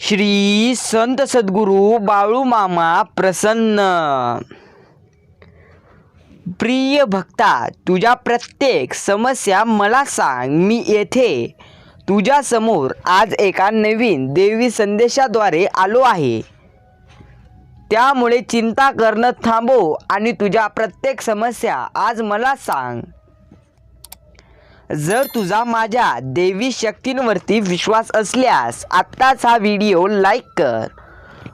श्री संत सद्गुरू बाळू मामा प्रसन्न. प्रिय भक्ता तुझ्या प्रत्येक समस्या मला सांग मी येथे तुझ्यासमोर आज एका नवीन देवी संदेशाद्वारे आलो आहे. त्यामुळे चिंता करणं थांबव आणि तुझ्या प्रत्येक समस्या आज मला सांग. जर तुझा माझ्या देवी शक्तींवरती विश्वास असल्यास आत्ताच हा व्हिडिओ लाईक कर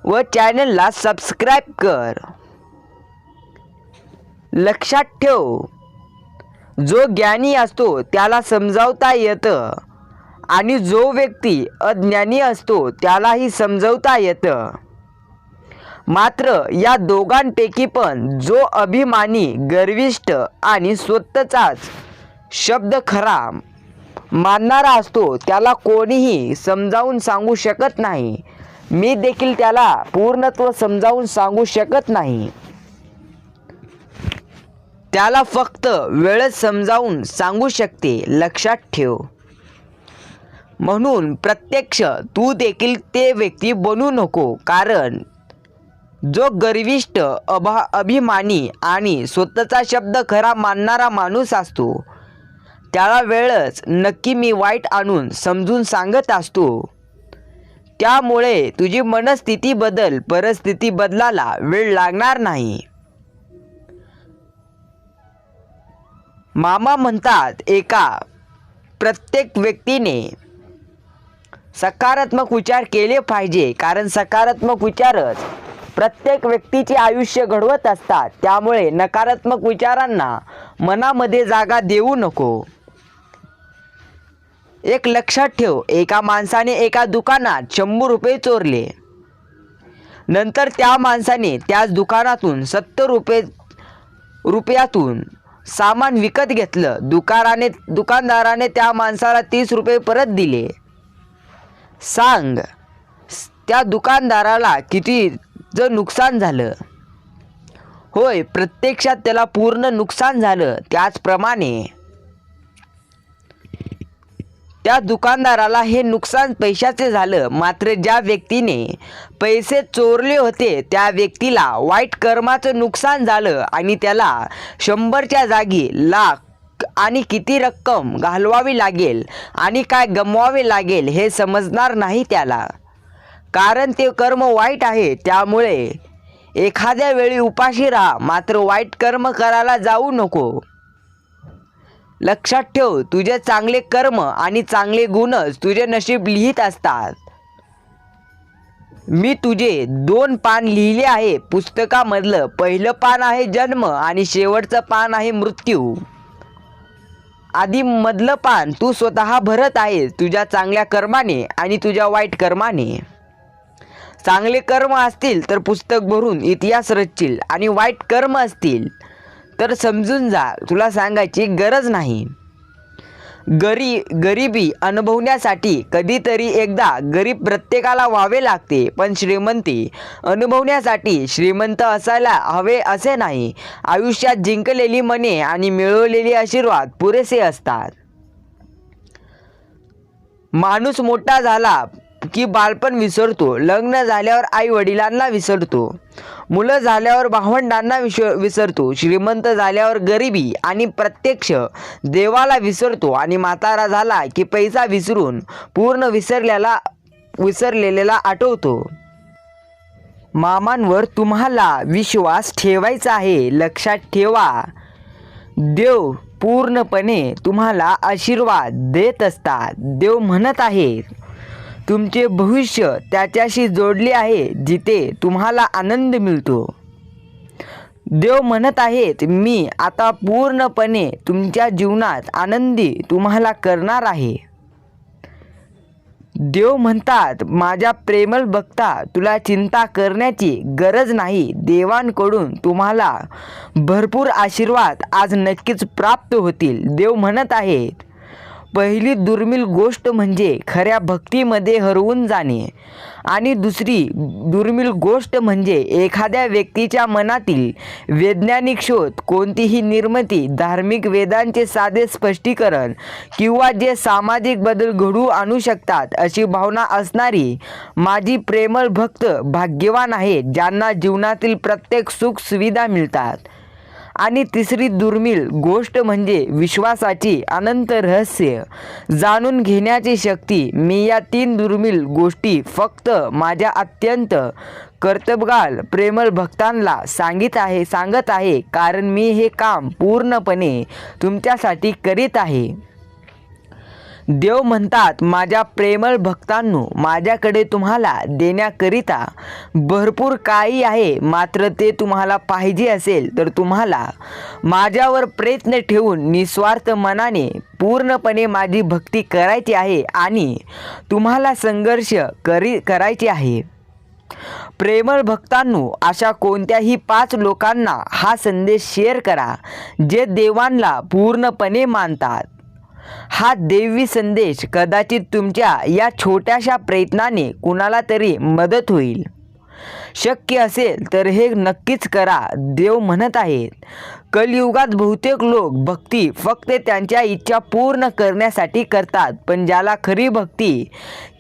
व चॅनलला सबस्क्राईब कर. लक्षात ठेव जो ज्ञानी असतो त्याला समजावता येतं आणि जो व्यक्ती अज्ञानी असतो त्यालाही समजवता येतं. मात्र या दोघांपैकी पण जो अभिमानी गर्विष्ठ आणि स्वतःचाच शब्द खरा मानणारा असतो त्याला कोणीही समजावून सांगू शकत नाही. मी देखील त्याला पूर्णत्व समजावून सांगू शकत नाही. त्याला फक्त वेळच समजावून सांगू शकते लक्षात ठेव. म्हणून प्रत्यक्ष तू देखील ते व्यक्ती बनू नको कारण जो गर्विष्ट अभा अभिमानी आणि स्वतःचा शब्द खरा मानणारा माणूस असतो त्याला वेळच नक्की मी वाईट आणून समजून सांगत असतो. त्यामुळे तुझी मनस्थिती बदल परिस्थिती बदलाला वेळ लागणार नाही. मामा म्हणतात एका प्रत्येक व्यक्तीने सकारात्मक विचार केले पाहिजे कारण सकारात्मक विचारच प्रत्येक व्यक्तीचे आयुष्य घडवत असतात. त्यामुळे नकारात्मक विचारांना मनामध्ये जागा देऊ नको. एक लक्षात ठेव एका माणसाने एका दुकानात शंभर रुपये चोरले. नंतर त्या माणसाने त्याच दुकानातून सत्तर रुपये रुपयातून सामान विकत घेतलं. दुकानाने दुकानदाराने त्या माणसाला तीस रुपये परत दिले. सांग त्या दुकानदाराला किती ज नुकसान झालं? होय प्रत्यक्षात त्याला पूर्ण नुकसान झालं त्याचप्रमाणे त्या दुकानदाराला हे नुकसान पैशाचे झालं. मात्र ज्या व्यक्तीने पैसे चोरले होते त्या व्यक्तीला वाईट कर्माचं नुकसान झालं आणि त्याला शंभरच्या जागी लाख आणि किती रक्कम घालवावी लागेल आणि काय गमवावे लागेल हे समजणार नाही त्याला. कारण ते कर्म वाईट आहे त्यामुळे एखाद्या वेळी उपाशी राहा. मात्र वाईट कर्म करायला जाऊ नको. लक्षात ठेव तुझे चांगले कर्म आणि चांगले गुणच तुझे नशीब लिहित असतात. मी तुझे दोन पान लिहिले आहे पुस्तकामधलं पहिलं पान आहे जन्म आणि शेवटचं पान आहे मृत्यू. आधी मधलं पान तू स्वतः भरत आहेस तुझ्या चांगल्या कर्माने आणि तुझ्या वाईट कर्माने. चांगले कर्म असतील तर पुस्तक भरून इतिहास रचशील आणि वाईट कर्म असतील. तर समजून जा तुला सांगायची गरज नाही. गरी गरिबी अनुभवण्यासाठी कधीतरी एकदा गरीब प्रत्येकाला व्हावे लागते पण श्रीमंती अनुभवण्यासाठी श्रीमंत असायला हवे असे नाही. आयुष्यात जिंकलेली मने आणि मिळवलेली आशीर्वाद पुरेसे असतात. माणूस मोठा झाला की बालपण विसरतो. लग्न झाल्यावर आई वडिलांना विसरतो. मुलं झाल्यावर भावंडांना विस विसरतो. श्रीमंत झाल्यावर गरिबी आणि प्रत्यक्ष देवाला विसरतो आणि म्हातारा झाला की पैसा विसरून पूर्ण विसरलेला विसरलेला आठवतो. मामांवर तुम्हाला विश्वास ठेवायचा आहे लक्षात ठेवा. देव पूर्णपणे तुम्हाला आशीर्वाद देत असतात. देव म्हणत आहेत तुमचे भविष्य त्याच्याशी जोडले आहे जिथे तुम्हाला आनंद मिळतो. देव म्हणत आहेत मी आता पूर्णपणे तुमच्या जीवनात आनंदी तुम्हाला करणार आहे. देव म्हणतात माझ्या प्रेमल भक्ता तुला चिंता करण्याची गरज नाही. देवांकडून तुम्हाला भरपूर आशीर्वाद आज नक्कीच प्राप्त होतील. देव म्हणत आहेत पहिली दुर्मिळ गोष्ट म्हणजे खऱ्या भक्तीमध्ये हरवून जाणे. आणि दुसरी दुर्मिळ गोष्ट म्हणजे एखाद्या व्यक्तीच्या मनातील वैज्ञानिक शोध कोणतीही निर्मिती धार्मिक वेदांचे साधे स्पष्टीकरण किंवा जे सामाजिक बदल घडू आणू शकतात अशी भावना असणारी माझी प्रेमळ भक्त भाग्यवान आहेत ज्यांना जीवनातील प्रत्येक सुख सुविधा मिळतात. आणि तिसरी दुर्मिळ गोष्ट म्हणजे विश्वासाची अनंत रहस्य. जाणून घेण्याची शक्ती. मी या तीन दुर्मिळ गोष्टी फक्त माझ्या अत्यंत कर्तबगाल प्रेमळ भक्तांना सांगित आहे सांगत आहे. कारण मी हे काम पूर्णपणे तुमच्यासाठी करीत आहे. देव म्हणतात माझ्या प्रेमळ भक्तांनो माझ्याकडे तुम्हाला देण्याकरिता भरपूर काही आहे. मात्र ते तुम्हाला पाहिजे असेल तर तुम्हाला माझ्यावर प्रयत्न ठेवून निस्वार्थ मनाने पूर्णपणे माझी भक्ती करायची आहे आणि तुम्हाला संघर्ष करी करायचे आहे. प्रेमळ भक्तांनो अशा कोणत्याही पाच लोकांना हा संदेश शेअर करा जे देवांना पूर्णपणे मानतात. हा दैवी संदेश कदाचित तुमच्या या छोट्याशा प्रयत्नाने कुणाला तरी मदत होईल. शक्य असेल तर हे नक्कीच करा देव म्हणत आहेत. कलियुगात बहुतेक लोक भक्ती फक्त त्यांच्या इच्छा पूर्ण करण्यासाठी करतात पण ज्याला खरी भक्ती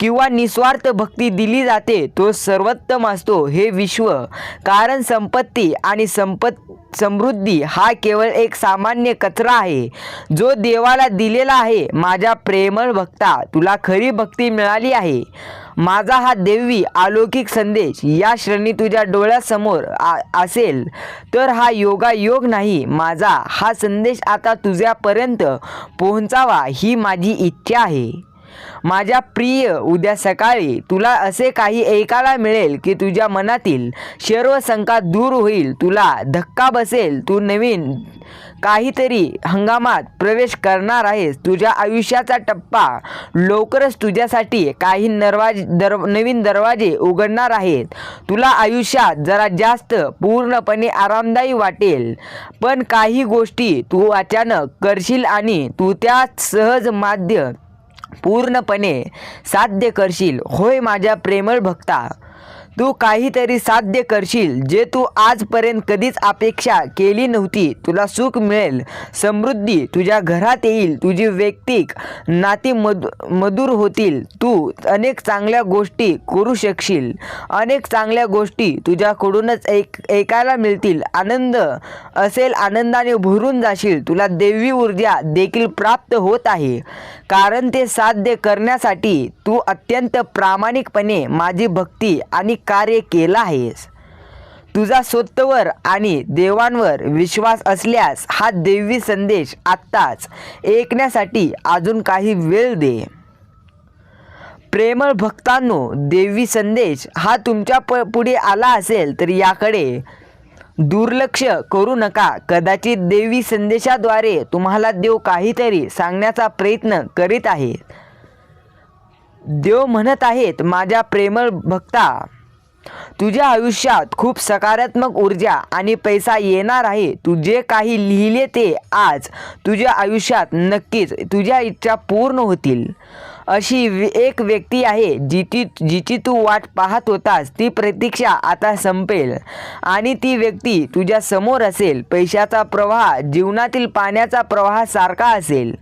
किंवा निस्वार्थ भक्ती दिली जाते तो सर्वोत्तम असतो हे विश्व. कारण संपत्ती आणि संपत समृद्धी हा केवळ एक सामान्य कचरा आहे जो देवाला दिलेला आहे माझ्या प्रेमळ भक्ता तुला खरी भक्ती मिळाली आहे. माझा हा देवी अलौकिक संदेश या श्रेणी तुझ्या डोळ्यासमोर आ- असेल तर हा योगायोग नाही. माझा हा संदेश आता तुझ्यापर्यंत पोहोचावा ही माझी इच्छा आहे. माझ्या प्रिय उद्या सकाळी तुला असे काही ऐकायला मिळेल की तुझ्या मनातील सर्व शंका दूर होईल. तुला धक्का बसेल. तू नवीन काहीतरी हंगामात प्रवेश करणार आहेस. तुझ्या आयुष्याचा टप्पा. लवकरच तुझ्यासाठी काही नरवाज दर नवीन दरवाजे उघडणार आहेत. तुला आयुष्यात जरा जास्त पूर्णपणे आरामदायी वाटेल. पण काही गोष्टी तू अचानक करशील आणि तू त्या सहज माध्य पूर्णपणे साध्य करशील. होय माझ्या प्रेमळ भक्ता. तू काहीतरी साध्य करशील जे तू आजपर्यंत कधीच अपेक्षा केली नव्हती. तुला सुख मिळेल समृद्धी तुझ्या घरात येईल तुझी वैयक्तिक नाती मधु मधुर होतील. तू अनेक चांगल्या गोष्टी करू शकशील. अनेक चांगल्या गोष्टी तुझ्याकडूनच ऐक ऐकायला मिळतील. आनंद असेल आनंदाने भरून जाशील. तुला देवी ऊर्जा देखील प्राप्त होत आहे. कारण ते साध्य करण्यासाठी तू अत्यंत प्रामाणिकपणे माझी भक्ती आणि कार्य केलं आहेस. तुझा स्वतःवर आणि देवांवर विश्वास असल्यास हा देवी संदेश आत्ताच ऐकण्यासाठी अजून काही वेळ दे. प्रेमळ भक्तांनो देवी संदेश हा तुमच्या प पुढे आला असेल तर याकडे दुर्लक्ष करू नका. कदाचित देवी संदेशाद्वारे तुम्हाला देव काहीतरी सांगण्याचा प्रयत्न करीत आहे देव म्हणत आहेत माझ्या प्रेमळ भक्ता तुझ्या आयुष्यात खूप सकारात्मक ऊर्जा आणि पैसा येणार आहे. तू जे काही लिहिले ते आज तुझ्या आयुष्यात नक्कीच तुझ्या इच्छा पूर्ण होतील. अशी एक व्यक्ती आहे जिची जिची तू वाट पाहत होतास ती प्रतीक्षा आता संपेल. आणि ती व्यक्ती तुझ्या समोर असेल पैशाचा प्रवाह जीवनातील पाण्याचा प्रवाह सारखा असेल.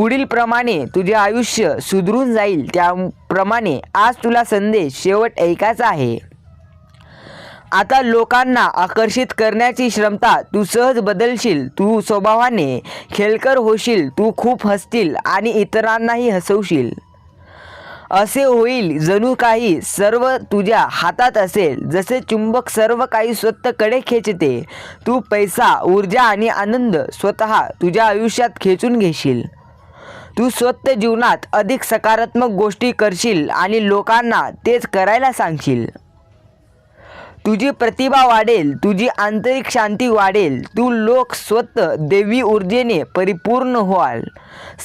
पुढील प्रमाणे तुझे आयुष्य सुधरून जाईल त्याप्रमाणे आज तुला संदेश शेवट ऐकायचा आहे. आता लोकांना आकर्षित करण्याची क्षमता तू सहज बदलशील तू स्वभावाने खेळकर होशील तू खूप हसतील आणि इतरांनाही हसवशील. असे होईल जणू काही सर्व तुझ्या हातात असेल जसे चुंबक सर्व काही स्वतःकडे खेचते. तू पैसा ऊर्जा आणि आनंद स्वतः तुझ्या आयुष्यात खेचून घेशील. तू स्वतः जीवनात अधिक सकारात्मक गोष्टी करशील आणि लोकांना तेच करायला सांगशील. तुझी प्रतिभा वाढेल तुझी आंतरिक शांती वाढेल तू लोक स्वतः देवी ऊर्जेने परिपूर्ण व्हाल.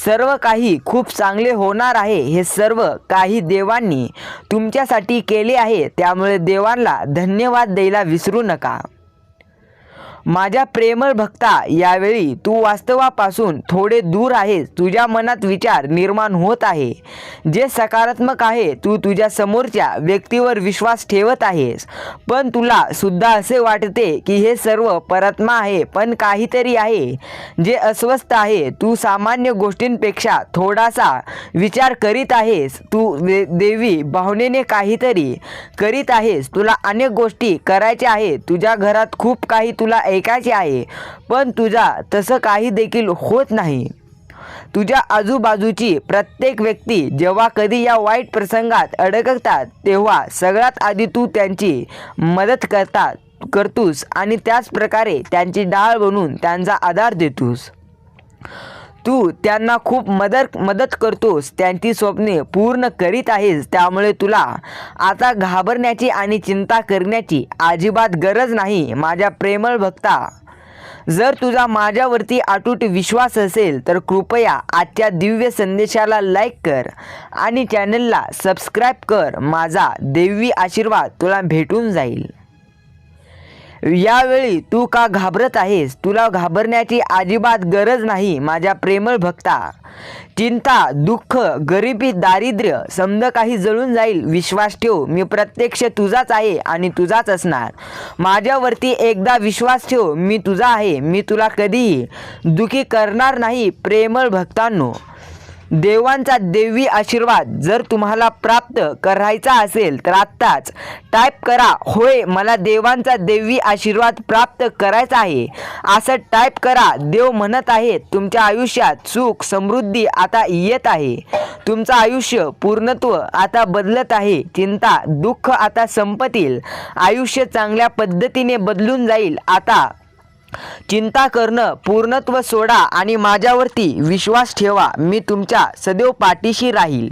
सर्व काही खूप चांगले होणार आहे हे सर्व काही देवांनी तुमच्यासाठी केले आहे त्यामुळे देवांना धन्यवाद द्यायला विसरू नका. माझ्या प्रेमळ भक्ता यावेळी तू वास्तवापासून थोडे दूर आहेस. तुझ्या मनात विचार निर्माण होत आहे. जे सकारात्मक आहे तू तुझ्या समोरच्या व्यक्तीवर विश्वास ठेवत आहेस. पण तुला सुद्धा असे वाटते की हे सर्व परत्मा आहे पण काहीतरी आहे. जे अस्वस्थ आहे तू सामान्य गोष्टींपेक्षा थोडासा विचार करीत आहेस. तू दे देवी भावनेने काहीतरी करीत आहेस. तुला अनेक गोष्टी करायच्या आहे तुझ्या घरात खूप काही तुला ऐकायचे आहे. पण तुझा तसं काही देखील होत नाही. तुझ्या आजूबाजूची प्रत्येक व्यक्ती जेव्हा कधी या वाईट प्रसंगात अडकतात तेव्हा सगळ्यात आधी तू त्यांची मदत करतात करतोस आणि त्याच प्रकारे त्यांची डाळ बनून त्यांचा आधार देतोस. तू त्यांना खूप मदत मदत करतोस. त्यांची स्वप्ने पूर्ण करीत आहेस. त्यामुळे तुला आता घाबरण्याची आणि चिंता करण्याची अजिबात गरज नाही. माझ्या प्रेमळ भक्ता जर तुझा माझ्यावरती अटूट विश्वास असेल तर कृपया आजच्या दिव्य संदेशाला लाईक कर आणि चॅनलला सबस्क्राईब कर. माझा देवी आशीर्वाद तुला भेटून जाईल. यावेळी तू का घाबरत आहेस? तुला घाबरण्याची अजिबात गरज नाही माझ्या प्रेमळ भक्ता. चिंता दुःख गरिबी दारिद्र्य समज काही जळून जाईल. विश्वास ठेव मी प्रत्यक्ष तुझाच आहे आणि तुझाच असणार. माझ्यावरती एकदा विश्वास ठेव मी तुझा आहे मी तुला कधीही दुखी करणार नाही प्रेमळ भक्तांनो. देवांचा देवी आशीर्वाद जर तुम्हाला प्राप्त करायचा असेल तर आत्ताच टाईप करा होय मला देवांचा देवी आशीर्वाद प्राप्त करायचा आहे. असं टाईप करा देव म्हणत आहेत तुमच्या आयुष्यात सुख समृद्धी आता येत आहे. तुमचं आयुष्य पूर्णत्व आता बदलत आहे चिंता दुःख आता संपतील. आयुष्य चांगल्या पद्धतीने बदलून जाईल आता चिंता करणं पूर्णत्व सोडा आणि माझ्यावरती विश्वास ठेवा. मी तुमच्या सदैव पाठीशी राहील.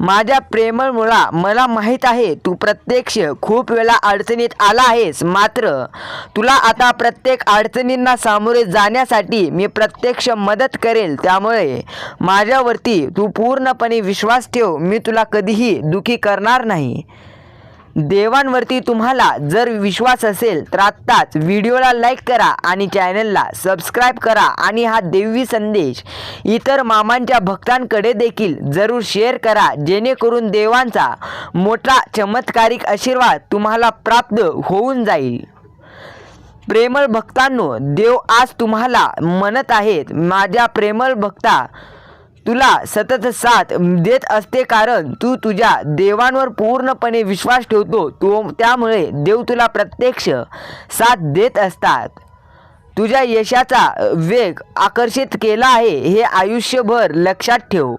माझ्या प्रेमळ मुळा मला माहीत आहे तू प्रत्यक्ष खूप वेळा अडचणीत आला आहेस. मात्र तुला आता प्रत्येक अडचणींना सामोरे जाण्यासाठी मी प्रत्यक्ष मदत करेल. त्यामुळे माझ्यावरती तू पूर्णपणे विश्वास ठेव. मी तुला कधीही दुखी करणार नाही. देवांवरती तुम्हाला जर विश्वास असेल तर आत्ताच व्हिडिओला लाईक करा आणि चॅनलला सबस्क्राईब करा आणि हा देवी संदेश इतर मामांच्या भक्तांकडे देखील जरूर शेअर करा जेणेकरून देवांचा मोठा चमत्कारिक आशीर्वाद तुम्हाला प्राप्त होऊन जाईल. प्रेमळ भक्तांनो देव आज तुम्हाला म्हणत आहेत माझ्या प्रेमळ भक्ता तुला सतत साथ देत असते कारण तू तुझ्या देवांवर पूर्णपणे विश्वास ठेवतो. तो त्यामुळे देव तुला प्रत्यक्ष साथ देत असतात. तुझ्या यशाचा वेग आकर्षित केला आहे. हे आयुष्यभर लक्षात ठेव.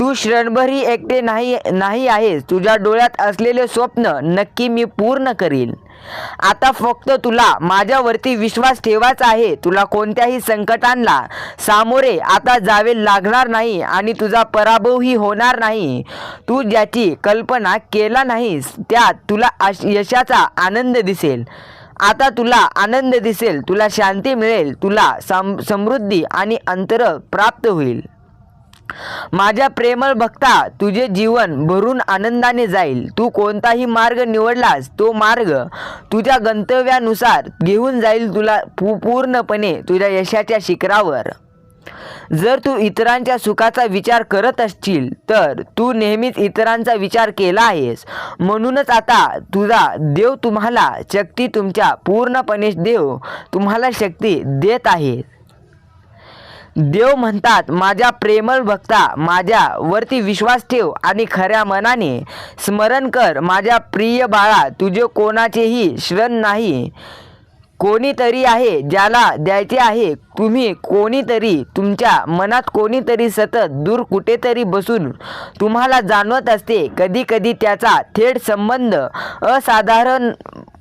तू क्षणभरही एकटे नाही नाही आहेस. तुझ्या डोळ्यात असलेले स्वप्न नक्की मी पूर्ण करीन. आता फक्त तुला माझ्यावरती विश्वास ठेवायचा आहे. तुला कोणत्याही संकटांना सामोरे आता जावे लागणार नाही आणि तुझा पराभवही होणार नाही. तू ज्याची कल्पना केला नाहीस त्यात तुला यशाचा आनंद दिसेल. आता तुला आनंद दिसेल तुला शांती मिळेल तुला सम समृद्धी आणि अंतर प्राप्त होईल. माझ्या प्रेमळ भक्ता तुझे जीवन भरून आनंदाने जाईल. तू कोणताही मार्ग निवडलास तो मार्ग तुझ्या गंतव्यानुसार घेऊन जाईल तुला पू पूर्णपणे तुझ्या यशाच्या शिखरावर. जर तू इतरांच्या सुखाचा विचार करत असशील तर तू नेहमीच इतरांचा विचार केला आहेस. म्हणूनच आता तुझा देव तुम्हाला शक्ती तुमच्या पूर्णपणे देव तुम्हाला शक्ती देत आहे. देव म्हणतात माझ्या प्रेमळ भक्ता माझ्यावरती विश्वास ठेव आणि खऱ्या मनाने स्मरण कर. माझ्या प्रिय बाळा तुझे कोणाचेही श्रण नाही. कोणीतरी आहे ज्याला द्यायचे आहे. तुम्ही कोणीतरी तुमच्या मनात कोणीतरी सतत दूर कुठेतरी बसून तुम्हाला जाणवत असते. कधी कधी त्याचा थेट संबंध असाधारण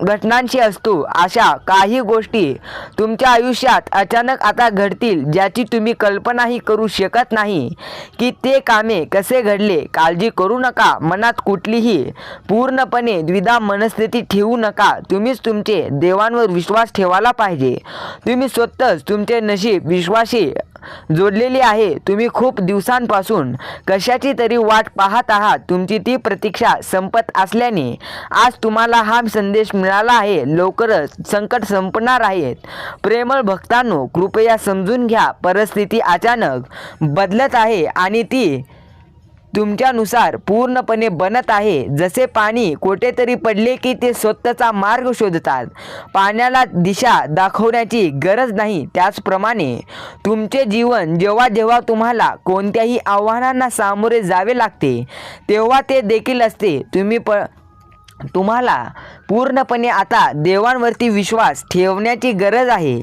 घटनांशी असतो अशा काही गोष्टी तुमच्या आयुष्यात अचानक आता घडतील ज्याची तुम्ही कल्पनाही करू शकत नाही. की ते कामे कसे घडले काळजी करू नका मनात कुठलीही पूर्णपणे द्विधा मनस्थिती ठेवू नका. तुम्हीच तुमचे देवांवर विश्वास ठेवायला पाहिजे. तुम्ही स्वतःच तुमचे नशीब विश्वासी जोडलेली आहे. तुम्ही खूप दिवसांपासून कशाची तरी वाट पाहत आहात. तुमची ती प्रतीक्षा संपत असल्याने आज तुम्हाला हा संदेश मिळाला आहे. लवकरच संकट संपणार आहेत प्रेमळ भक्तांनो कृपया समजून घ्या. परिस्थिती अचानक बदलत आहे आणि ती तुमच्यानुसार पूर्णपणे बनत आहे. जसे पाणी कुठेतरी पडले की ते स्वतःचा मार्ग शोधतात. पाण्याला दिशा दाखवण्याची गरज नाही. त्याचप्रमाणे तुमचे जीवन जेव्हा जेव्हा तुम्हाला कोणत्याही आव्हानांना सामोरे जावे लागते तेव्हा ते देखील असते. तुम्ही प तुम्हाला पूर्णपणे आता देवांवरती विश्वास ठेवण्याची गरज आहे.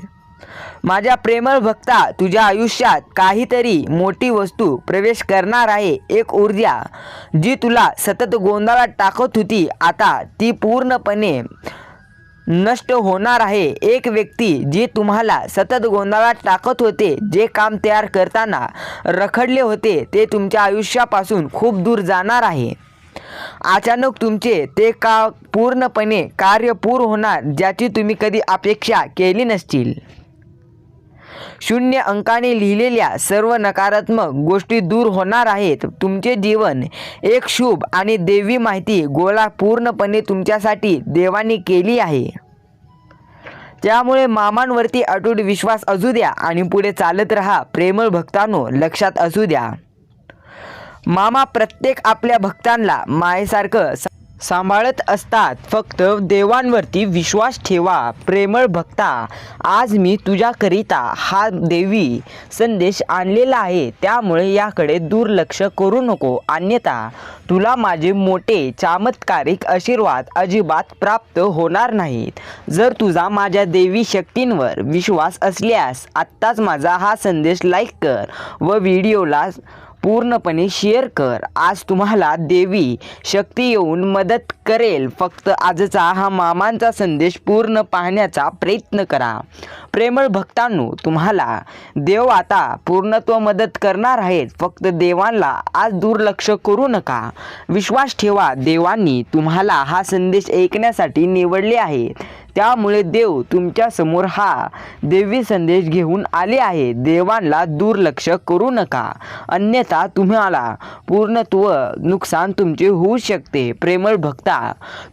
माझ्या प्रेमळ भक्ता तुझ्या आयुष्यात काहीतरी मोठी वस्तू प्रवेश करणार आहे एक ऊर्जा जी तुला सतत गोंधळात टाकत होती आता ती पूर्णपणे नष्ट होणार आहे. एक व्यक्ती जी तुम्हाला सतत गोंधळात टाकत होते जे काम तयार करताना रखडले होते ते तुमच्या आयुष्यापासून खूप दूर जाणार आहे. अचानक तुमचे ते का पूर्णपणे कार्य पूर्ण होणार ज्याची तुम्ही कधी अपेक्षा केली नसतील. शून्य अंकाने लिहिलेल्या सर्व नकारात्मक गोष्टी दूर होणार आहेत. तुमचे जीवन एक शुभ आणि देवी माहिती गोळा पूर्णपणे तुमच्यासाठी देवाने केली आहे. त्यामुळे मामांवरती अटूट विश्वास असू द्या आणि पुढे चालत राहा. प्रेमळ भक्तांनो लक्षात असू द्या. मामा प्रत्येक आपल्या भक्तांना मायेसारखं सांभाळत असतात. फक्त देवांवरती विश्वास ठेवा प्रेमळ भक्ता. आज मी तुझ्याकरिता हा देवी संदेश आणलेला आहे. त्यामुळे याकडे दुर्लक्ष करू नको. अन्यथा तुला माझे मोठे चमत्कारिक आशीर्वाद अजिबात प्राप्त होणार नाहीत. जर तुझा माझ्या देवी शक्तींवर विश्वास असल्यास आत्ताच माझा हा संदेश लाईक कर व व्हिडिओला पूर्णपणे शेअर कर. आज तुम्हाला देवी शक्ती येऊन मदत करेल. फक्त आजचा हा मामांचा संदेश पूर्ण पाहण्याचा प्रयत्न करा. प्रेमळ भक्तांनो तुम्हाला देव आता पूर्णत्व मदत करणार आहेत. फक्त देवांना आज दुर्लक्ष करू नका. विश्वास ठेवा देवांनी तुम्हाला हा संदेश ऐकण्यासाठी निवडले आहे त्यामुळे देव तुमच्यासमोर हा देवी संदेश घेऊन आले आहे देवांना दुर्लक्ष करू नका. अन्यथा तुम्हाला पूर्णत्व नुकसान तुमचे होऊ शकते. प्रेमळ भक्ता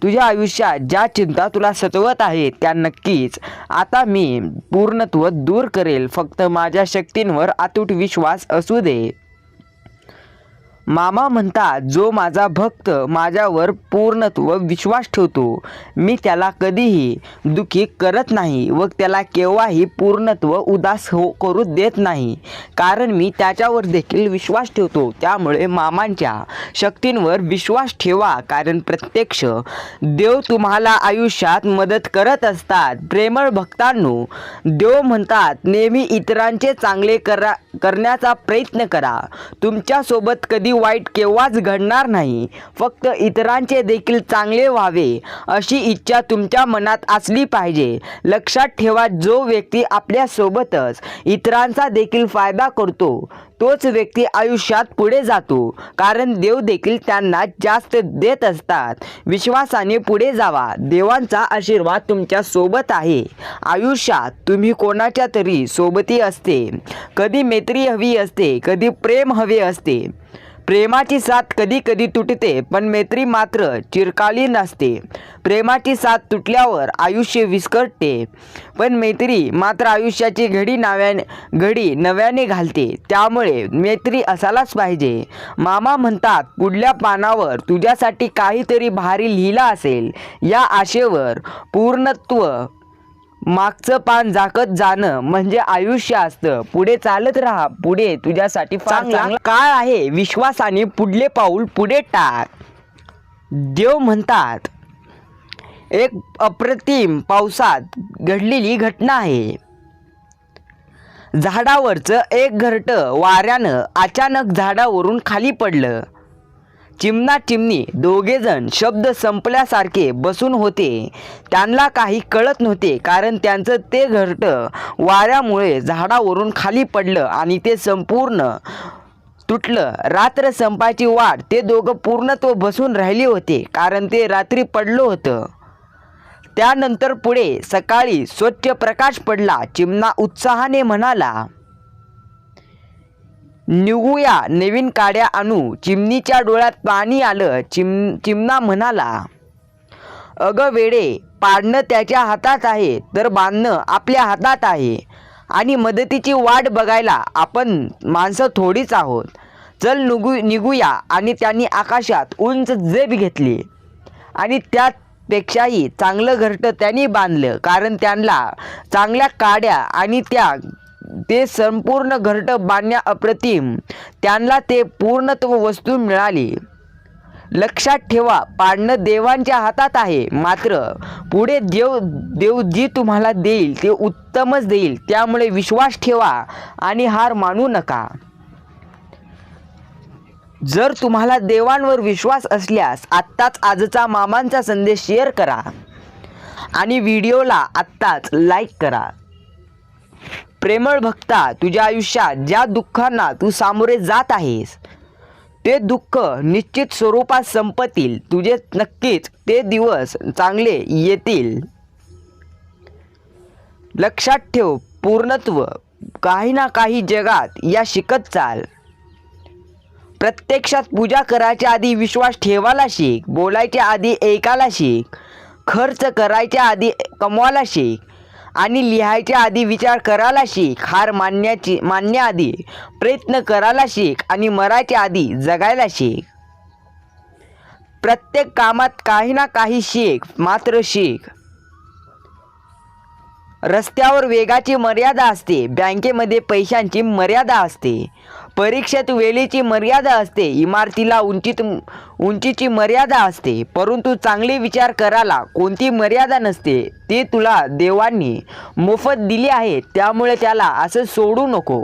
तुझ्या आयुष्यात ज्या चिंता तुला सतवत आहेत त्या नक्कीच आता मी पूर्णत्व दूर करेल. फक्त माझ्या शक्तींवर अतूट विश्वास असू दे. मामा म्हणतात जो माझा भक्त माझ्यावर पूर्णत्व विश्वास ठेवतो मी त्याला कधीही दुखी करत नाही व त्याला केव्हाही पूर्णत्व उदास हो करू देत नाही. कारण मी त्याच्यावर देखील विश्वास ठेवतो. त्यामुळे मामांच्या शक्तींवर विश्वास ठेवा. कारण प्रत्यक्ष देव तुम्हाला आयुष्यात मदत करत असतात. प्रेमळ भक्तांनो देव म्हणतात नेहमी इतरांचे चांगले करा करण्याचा प्रयत्न करा. तुमच्यासोबत कधी वाईट केव्हाच घडणार नाही. फक्त इतरांचे देखील चांगले व्हावे अशी इच्छा तुमच्या मनात असली पाहिजे. लक्षात ठेवा जो व्यक्ती आपल्यासोबतच इतरांचा देखील फायदा करतो तोच व्यक्ती आयुष्यात पुढे जातो. कारण देव देखील त्यांना जास्त देत असतात. विश्वासाने पुढे जावा. देवांचा आशीर्वाद तुमच्यासोबत आहे. आयुष्यात तुम्ही कोणाच्या तरी सोबती असते. कधी मैत्री हवी असते कधी प्रेम हवे असते. प्रेमाची साथ कधी कधी तुटते पण मैत्री मात्र चिरकालीन असते प्रेमाची साथ तुटल्यावर आयुष्य विस्कटते पण मैत्री मात्र आयुष्याची घडी नव्याने घडी नव्याने घालते. त्यामुळे मैत्री असायलाच पाहिजे. मामा म्हणतात पुढल्या पानावर तुझ्यासाठी काहीतरी भारी लिहिलं असेल. या आशेवर पूर्णत्व मागचं पान झाकत जाणं म्हणजे आयुष्य असतं. पुढे चालत राहा. पुढे तुझ्यासाठी चांगला काळ आहे. विश्वासाने पुढले पाऊल पुढे टाक. देव म्हणतात एक अप्रतिम पावसात घडलेली घटना आहे. झाडावरचं एक घरटं वाऱ्यानं अचानक झाडावरून खाली पडलं. चिमना चिमणी दोघेजण शब्द संपल्यासारखे बसून होते. त्यांना काही कळत नव्हते कारण त्यांचं ते घरटं वाऱ्यामुळे झाडावरून खाली पडलं आणि ते संपूर्ण तुटलं. रात्र संपायची वाट ते दोघं पूर्णत्व बसून राहिले होते कारण ते रात्री पडलं होतं. त्यानंतर पुढे सकाळी स्वच्छ प्रकाश पडला चिमणा उत्साहाने म्हणाला निघूया नवीन काड्या आणू. चिमणीच्या डोळ्यात पाणी आलं. चिम चिमणा म्हणाला अगं वेडे पाडणं त्याच्या हातात आहे तर बांधणं आपल्या हातात आहे. आणि मदतीची वाट बघायला आपण माणसं थोडीच आहोत. चल निघू निघूया. आणि त्यांनी आकाशात उंच झेप घेतली. आणि त्यापेक्षाही चांगलं घरटं त्यांनी बांधलं कारण त्यांना चांगल्या काड्या आणि त्या ते संपूर्ण घरट बांधण्या अप्रतिम. त्यांना ते पूर्णत्व वस्तू मिळाली. लक्षात ठेवा पाडणं देवांच्या हातात आहे. मात्र पुढे देव देव जी तुम्हाला देईल ते उत्तमच देईल. त्यामुळे विश्वास ठेवा आणि हार मानू नका. जर तुम्हाला देवांवर विश्वास असल्यास आत्ताच आजचा मामांचा संदेश शेअर करा आणि व्हिडिओला आत्ताच लाईक करा. प्रेमळ भक्ता तुझ्या आयुष्यात ज्या दुःखांना तू सामोरे जात आहेस ते दुःख निश्चित स्वरूपात संपतील. तुझे नक्कीच ते दिवस चांगले येतील. लक्षात ठेव पूर्णत्व काही ना काही जगात या शिकत चाल. प्रत्यक्षात पूजा करायच्या आधी विश्वास ठेवायला शिक बोलायच्या आधी ऐकायला शिक खर्च करायच्या आधी कमवायला शिक आणि लिहायच्या आधी विचार करायला शिक. हार मानण्याची मानण्याआधी प्रयत्न करायला शिक आणि मरायच्या आधी जगायला शिक. प्रत्येक कामात काही ना काही शिक मात्र शिक. रस्त्यावर वेगाची मर्यादा असते. बँकेमध्ये पैशांची मर्यादा असते. परीक्षेत वेळेची मर्यादा असते इमारतीला उंचीत उंचीची मर्यादा असते परंतु चांगले विचार करायला कोणती मर्यादा नसते ते तुला देवांनी मोफत दिले आहे त्यामुळे त्याला असं सोडू नको.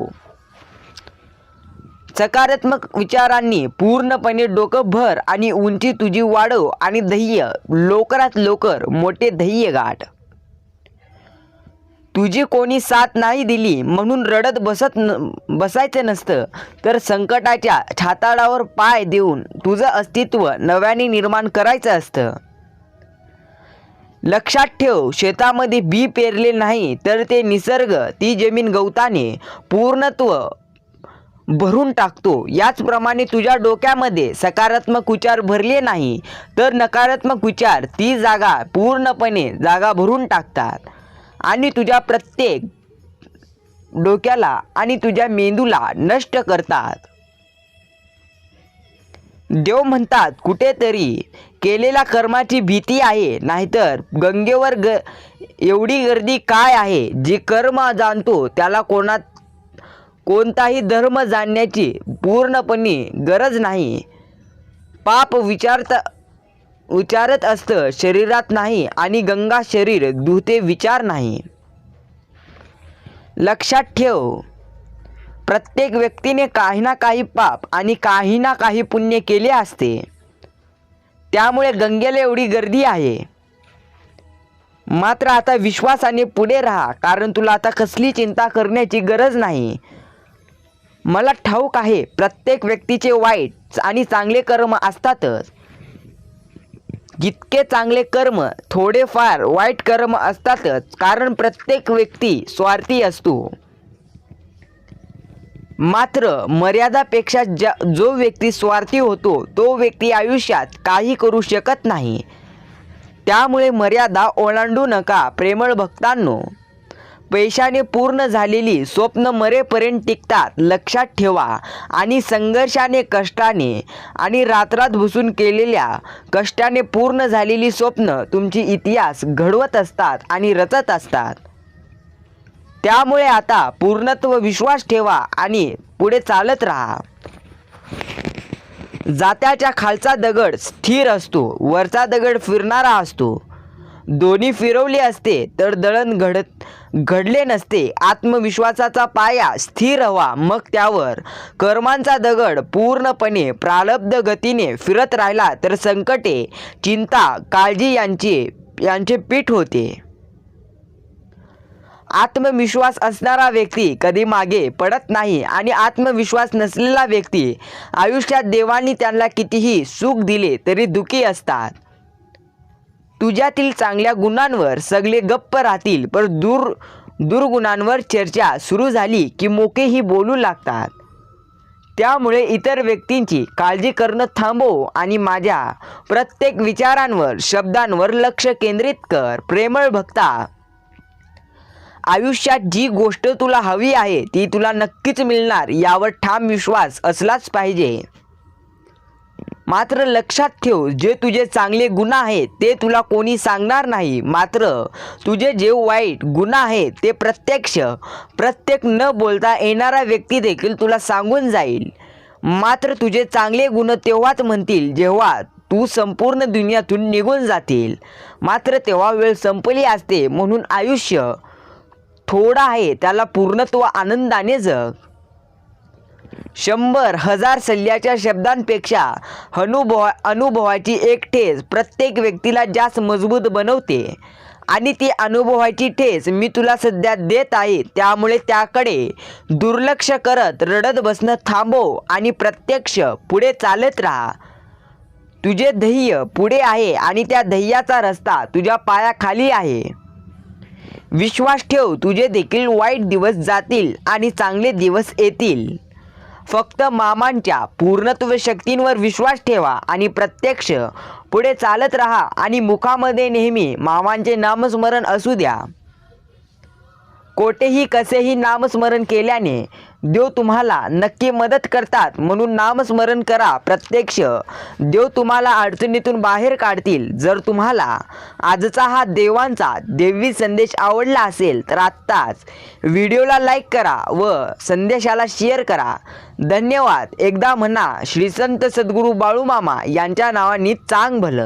सकारात्मक विचारांनी पूर्णपणे डोकं भर आणि उंची तुझी वाढव आणि ध्येय. लवकरात लवकर मोठे ध्येय गाठ. तुझी कोणी साथ नाही दिली म्हणून रडत बसत न बसायचं नसतं. तर संकटाच्या छाताडावर पाय देऊन तुझं अस्तित्व नव्याने निर्माण करायचं असतं. लक्षात ठेव शेतामध्ये बी पेरले नाही तर ते निसर्ग ती जमीन गवताने पूर्णत्व भरून टाकतो. याचप्रमाणे तुझ्या डोक्यामध्ये सकारात्मक विचार भरले नाही तर नकारात्मक विचार ती जागा पूर्णपणे जागा भरून टाकतात. आणि तुझ्या प्रत्येक डोक्याला आणि तुझ्या मेंदूला नष्ट करतात. देव म्हणतात कुठेतरी केलेल्या कर्माची भीती आहे नाहीतर गंगेवर ग एवढी गर्दी काय आहे जी कर्म जाणतो त्याला कोणा कोणताही धर्म जाणण्याची पूर्णपणे गरज नाही. पाप विचारता उचारत असतं शरीरात नाही आणि गंगा शरीर धुते विचार नाही. लक्षात ठेव प्रत्येक व्यक्तीने काही ना काही पाप आणि काही ना काही पुण्य केले असते. त्यामुळे गंगेला एवढी गर्दी आहे. मात्र आता विश्वासाने पुढे राहा कारण तुला आता कसली चिंता करण्याची गरज नाही. मला ठाऊक आहे प्रत्येक व्यक्तीचे वाईट आणि चांगले कर्म असतातच. जितके चांगले कर्म थोडेफार वाईट कर्म असतातच कारण प्रत्येक व्यक्ती स्वार्थी असतो. मात्र मर्यादापेक्षा ज्या जो व्यक्ती स्वार्थी होतो तो व्यक्ती आयुष्यात काही करू शकत नाही. त्यामुळे मर्यादा ओलांडू नका प्रेमळ भक्तांनो. पैशाने पूर्ण झालेली स्वप्न मरेपर्यंत टिकतात. लक्षात ठेवा. आणि संघर्षाने कष्टाने आणि रात्रात भुसून केलेल्या कष्टाने पूर्ण झालेली स्वप्न तुमची इतिहास घडवत असतात आणि रचत असतात. त्यामुळे आता पूर्णत्व विश्वास ठेवा आणि पुढे चालत राहा. जात्याच्या खालचा दगड स्थिर असतो. वरचा दगड फिरणारा असतो. दोन्ही फिरवले असते तर दळण घडत घडले नसते. आत्मविश्वासाचा पाया स्थिर हवा मग त्यावर कर्मांचा दगड पूर्णपणे प्रालब्ध गतीने फिरत राहिला तर संकटे चिंता काळजी यांचे यांचे पीठ होते. आत्मविश्वास असणारा व्यक्ती कधी मागे पडत नाही आणि आत्मविश्वास नसलेला व्यक्ती आयुष्यात देवांनी त्यांना कितीही सुख दिले तरी दुःखी असतात. तुझ्यातील चांगल्या गुणांवर सगळे गप्प राहतील पण दूर दुर्गुणांवर चर्चा सुरू झाली की मोकेही बोलू लागतात. त्यामुळे इतर व्यक्तींची काळजी करणं थांबव आणि माझ्या प्रत्येक विचारांवर शब्दांवर लक्ष केंद्रित कर प्रेमळ भक्ता. आयुष्यात जी गोष्ट तुला हवी आहे ती तुला नक्कीच मिळणार यावर ठाम विश्वास असलाच पाहिजे. मात्र लक्षात ठेव जे तुझे चांगले गुण आहेत ते तुला कोणी सांगणार नाही. मात्र तुझे जे वाईट गुण आहेत ते प्रत्यक्ष प्रत्येक न बोलता येणारा व्यक्ती देखील तुला सांगून जाईल. मात्र तुझे चांगले गुण तेव्हाच म्हणतील जेव्हा तू संपूर्ण दुनियातून निघून जातील. मात्र तेव्हा वेळ संपली असते म्हणून आयुष्य थोडं आहे त्याला पूर्णत्व आनंदाने जग. शंभर हजार सल्ल्याच्या शब्दांपेक्षा अनुभव अनुभवाची एक ठेस प्रत्येक व्यक्तीला जास्त मजबूत बनवते. आणि ती अनुभवाची ठेस मी तुला सध्या देत आहे त्यामुळे त्याकडे दुर्लक्ष करत रडत बसणं थांबव आणि प्रत्यक्ष पुढे चालत राहा. तुझे ध्येय पुढे आहे आणि त्या ध्येयाचा रस्ता तुझ्या पायाखाली आहे. विश्वास ठेव तुझे देखील वाईट दिवस जातील आणि चांगले दिवस येतील. फक्त मामांच्या पूर्णत्व शक्तींवर विश्वास ठेवा आणि प्रत्यक्ष पुढे चालत राहा आणि मुखामध्ये नेहमी मामांचे नामस्मरण असू द्या. कोठेही कसेही नामस्मरण केल्याने देव तुम्हाला नक्की मदत करतात म्हणून नामस्मरण करा प्रत्यक्ष. देव तुम्हाला अडचणीतून बाहेर काढतील. जर तुम्हाला आजचा हा देवांचा देवी संदेश आवडला असेल तर आत्ताच व्हिडिओला लाईक करा व संदेशाला शेअर करा. धन्यवाद. एकदा म्हणा श्रीसंत सद्गुरू बाळूमामा यांच्या नावाने चांग भलं.